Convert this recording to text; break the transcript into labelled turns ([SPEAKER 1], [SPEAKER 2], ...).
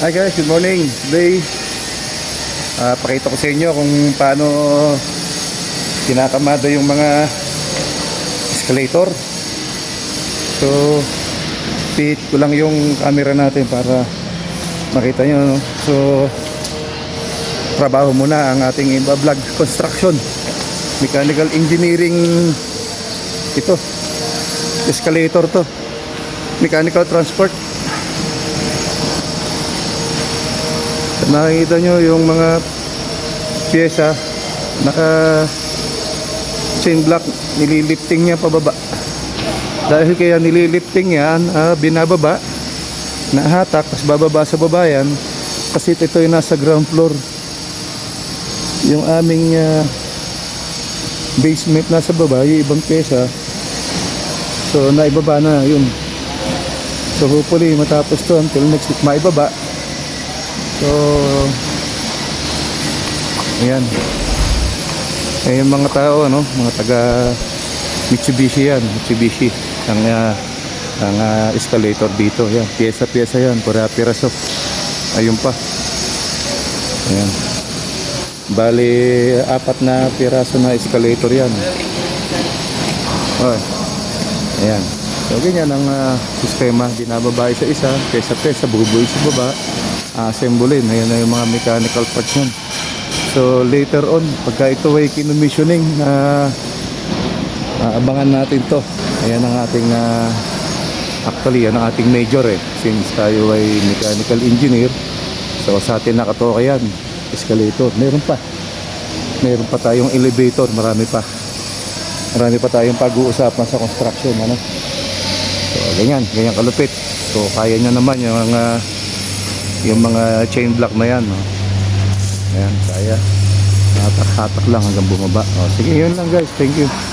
[SPEAKER 1] Hi guys, good morning. Today, ah, pakita ko sa inyo kung paano kinakamada yung mga escalator. So, fit ko lang yung camera natin para makita nyo. No? So, trabaho muna ang ating vlog construction. Mechanical engineering ito. Escalator to. Mechanical transport. Nakikita nyo yung mga pyesa naka chain block nililifting niya pababa. Dahil kaya nililifting yan ah, binababa nahatak tapos bababa sa baba yan kasi ito yung nasa ground floor. Yung aming ah, basement nasa baba yung ibang pyesa so naibaba na yun. So hopefully matapos to until next week maibaba So, ayan. Eh, yung mga tao, ano, mga taga Mitsubishi yan, Mitsubishi. Ang, uh, ang ah, escalator dito, yan. Pyesa-pyesa yan, pura piraso. Ayun pa. Ayan. Bali, apat na piraso na escalator yan. Oh. Ayan. So, ganyan ang ah, sistema. Binababa sa isa, pyesa-pyesa, bubuhay sa baba assemblein. Ayan na yung mga mechanical parts nun. So later on, pagka ito ay kinommissioning, na abangan natin to. Ayan ang ating ah, actually, yan ang ating major eh. Since tayo ay mechanical engineer, so sa atin nakatoka yan, escalator. Meron pa. Meron pa tayong elevator, marami pa. Marami pa tayong pag-uusapan sa construction, ano? So, ganyan, ganyan kalupit. So, kaya nyo naman yung mga yung mga chain block na yan no? ayan kaya. Hatak-hatak lang hanggang bumaba. O, sige yun lang guys. Thank you